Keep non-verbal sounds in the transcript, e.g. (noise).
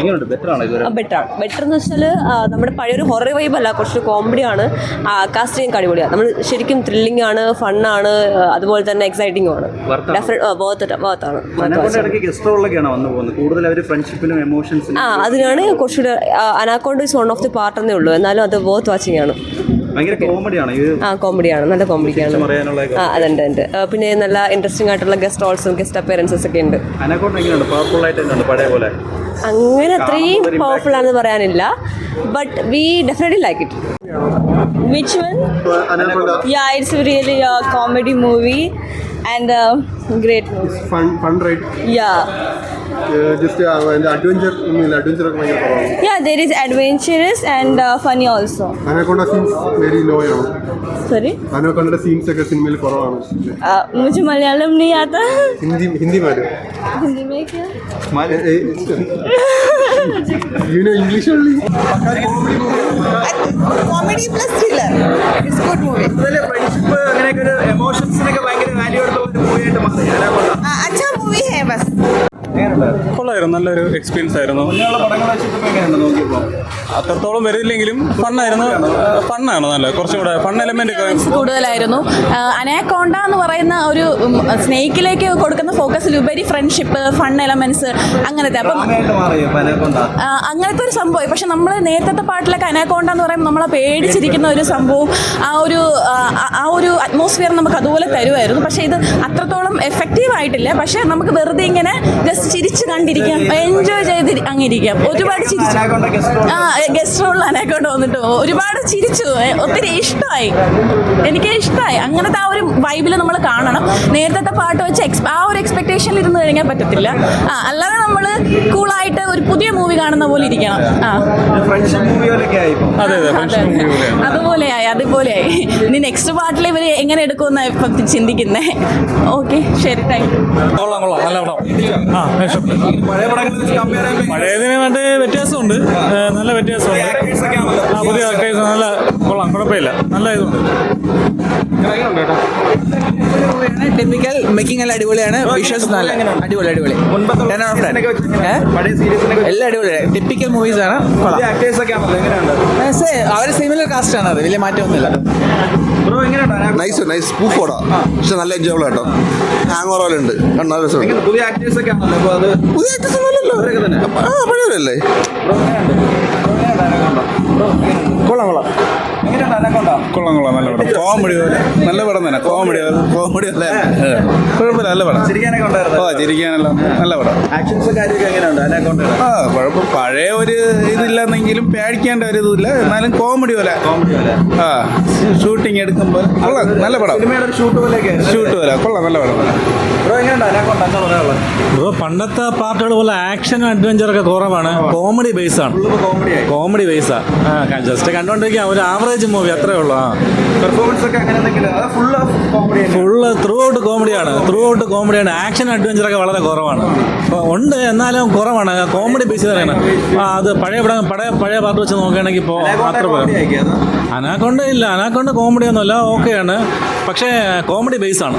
എങ്ങനെയുണ്ട്? ബെറ്റർ ആണ് ഇതുവരെ? ബെറ്റർ ബെറ്റർ എന്ന് വെച്ചാൽ നമ്മുടെ പഴയൊരു ഹൊറർ വൈബ് അല്ല കുറച്ച് കോമഡിയാണ് കാസ്റ്റിംഗ് അടിപൊളിയാണ് നമ്മൾ ശരിക്കും ത്രില്ലിംഗ് ആണ് ഫണ്ണാണ് അതുപോലെ തന്നെ എക്സൈറ്റിംഗ് ആണ്. ആ അതിനാണ് കുറച്ചുകൂടെ Anaconda is one of the part എന്നേ ഉള്ളൂ. എന്നാലും അത് ബോത്ത് വാച്ചിങ് ആണ്. ഭയങ്കര കോമഡിയാണ് ആ കോമഡിയാണ് നല്ല കോമഡിക്കാണ് പറയാനുള്ള ആ അതുണ്ട് ഉണ്ട് പിന്നെ നല്ല ഇൻട്രസ്റ്റിംഗ് ആയിട്ടുള്ള ഗസ്റ്റ് ഹോൾസും ഗസ്റ്റ് അപ്പിയറൻസസ് ഒക്കെ ഉണ്ട്. അങ്ങനെ അത്രയും പവർഫുൾ ആണെന്ന് പറയാനില്ല. But we definitely like it which one ya it's really comedy movie and a great movie. Fun fun right Yeah. Just അതിന്റെ അഡ്വഞ്ചർ ഒന്നുമില്ല അഡ്വഞ്ചർ ഒക്കെ ഭയങ്കര കുറവാണ് Yeah, there is adventurous and uh, funny also. Anaconda scenes very low ആണ് Sorry? അനക്കൊണ്ടയുടെ scenes ഒക്കെ സിനിമയിൽ കുറവാണ് Uh, मुझे मलयालम नहीं आता ഹിന്ദി ഹിന്ദി മാരും हिंदी में क्या you know English only comedy plus thriller. It's good movie. Friendship അങ്ങനെയൊക്കെ ഒരു ഒരു മൂവിയായിട്ട് മാറി അനക്കൊണ്ട കൊള്ളായിരുന്നു നല്ലൊരു എക്സ്പീരിയൻസ് ആയിരുന്നു. അത്രത്തോളം വരില്ലെങ്കിലും ഫണ്ണായിരുന്നു. ഫണ്ണാണ് നല്ല കുറച്ചുകൂടെ ഫൺ എലമെന്റ് കൂടുതലായിരുന്നു. അനാക്കോണ്ട എന്ന് പറയുന്ന ഒരു സ്നേഹിക്കിലേക്ക് കൊടുക്കുന്ന ഫോക്കസിലുപരി ഫ്രണ്ട്ഷിപ്പ് ഫൺ എലമെന്റ്സ് അങ്ങനത്തെ. അപ്പം അങ്ങനത്തെ ഒരു സംഭവം. പക്ഷെ നമ്മൾ നേരത്തെ പാട്ടിലൊക്കെ അനാക്കോണ്ട എന്ന് പറയുമ്പോൾ നമ്മളെ പേടിച്ചിരിക്കുന്ന ഒരു സംഭവം ആ ഒരു ആ, ആ ഒരു അറ്റ്മോസ്ഫിയർ നമുക്ക് അതുപോലെ തരുമായിരുന്നു. പക്ഷേ ഇത് അത്രത്തോളം എഫക്റ്റീവ് ആയിട്ടില്ല. പക്ഷെ നമുക്ക് വെറുതെ ഇങ്ങനെ ജസ്റ്റ് ചിരിച്ച് കണ്ടിരിക്കാം. എൻജോയ് ചെയ്ത് അങ്ങിരിക്കാം. ഒരുപാട് ചിരിച്ചു. ആ ഗസ്റ്റ് റോളിൽ അനക്കൊണ്ട് വന്നിട്ട് ഒരുപാട് ചിരിച്ചു. ഒത്തിരി ഇഷ്ടമായി. എനിക്ക് ഇഷ്ടമായി. അങ്ങനത്തെ ആ ഒരു വൈബിൽ നമ്മൾ കാണണം. നേരത്തെ പാട്ട് വെച്ച് എക്സ് ആ ഒരു എക്സ്പെക്ടേഷനിൽ ഇരുന്ന് കഴിഞ്ഞാൽ പറ്റത്തില്ല. ആ അല്ലാതെ നമ്മൾ കൂളായിട്ട് ഒരു പുതിയ മൂവി കാണുന്ന പോലെ ഇരിക്കണം. ആ. ഫ്രണ്ട്ഷിപ്പ് മൂവി പോലെയൊക്കെ ആയി അതെ അതെ ഫ്രണ്ട്ഷിപ്പ് മൂവി പോലെയാണ്. അതുപോലെയായി അതുപോലെയായി. ഇനി നെക്സ്റ്റ് പാട്ടിൽ ഇവർ എങ്ങനെ എടുക്കുമെന്നാണ് ഇപ്പം ചിന്തിക്കുന്നത് ഓക്കെ ശരി താങ്ക് യു കൊള്ളാം കൊള്ളാം. നല്ല ആ. കണ്ട് പഴയതിന് വേണ്ട വ്യത്യാസമുണ്ട്. നല്ല വ്യത്യാസമുണ്ട്. പുതിയ നല്ല കൊള്ളാം. കുഴപ്പമില്ല. നല്ല ഇതുണ്ട്. ടിപ്പിക്കൽ മേക്കിംഗ് എല്ലാം അടിപൊളിയാണ്. വിഷ്വൽസ് നല്ല അടിപൊളി അടിപൊളി. എല്ലാം അടിപൊളിയാണ് ടിപ്പിക്കൽ മൂവീസ് ആണ്. അവർ സിമിലർ കാസ്റ്റ് ആണ് അത്. വലിയ മാറ്റമൊന്നുമില്ല? നൈസ് നൈസ് പൂഫോടാ പക്ഷെ നല്ല എൻജോയബിൾ കേട്ടോ ഹാങ് ഓവർ ഉണ്ട്. രസമുണ്ട്. പുതിയ ആക്ടേഴ്സ് ഒക്കെ പുതിയ ആക്ടേഴ്സ് ആ പഴയവരല്ലേ? കൊള്ളാം കൊള്ളാം. കൊള്ളാം. കൊള്ളാം നല്ല പടം. (laughs) കോമഡി പോലെ. നല്ല പടം തന്നെ. കോമഡി. കോമഡി അല്ലേ? കുഴപ്പമില്ല. നല്ല പടം. ഓ ചിരിക്കാനല്ല നല്ല പടം. ആ കുഴപ്പം. പഴയ ഒരു ഇതില്ലെന്നെങ്കിലും പേടിക്കേണ്ട ഒരു ഇതില്ല. എന്നാലും കോമഡി പോലെ. ആ ഷൂട്ടിങ് എടുക്കുമ്പോൾ കൊള്ളാം. നല്ല പടം. ഷൂട്ട് പോലെ. കൊള്ളാം. നല്ല പടം. ബ്രോ പണ്ടത്തെ പാർട്ടുകൾ പോലെ ആക്ഷൻ അഡ്വഞ്ചർ ഒക്കെ കുറവാണ്. കോമഡി ബേസ് ആണ്. കോമഡി ബേസ് കോമഡി ബേസാ ആ. ജസ്റ്റ് കണ്ടോണ്ടിരിക്കാം. ഒരു ആവറേജ് മൂവി അത്രേ ഉള്ളൂ ആ. പെർഫോമൻസ് ഒക്കെ അങ്ങനെ ഫുള്ള് ത്രൂ ഔട്ട് കോമഡിയാണ് ത്രൂ ഔട്ട് കോമഡിയാണ് ആക്ഷൻ അഡ്വഞ്ചർ ഒക്കെ വളരെ കുറവാണ്. ഉണ്ട് എന്നാലും കുറവാണ്. കോമഡി ബേസ് തന്നെയാണ്. ആ അത് പഴയ പടം പഴയ പഴയ പാട്ട് വെച്ച് നോക്കുകയാണെങ്കിൽ ഇപ്പോൾ അത്ര അനാക്കൊണ്ട് ഇല്ല. അനാക്കൊണ്ട് കോമഡി ഒന്നുമല്ല ഓക്കെയാണ് പക്ഷേ കോമഡി ബേസ് ആണ്.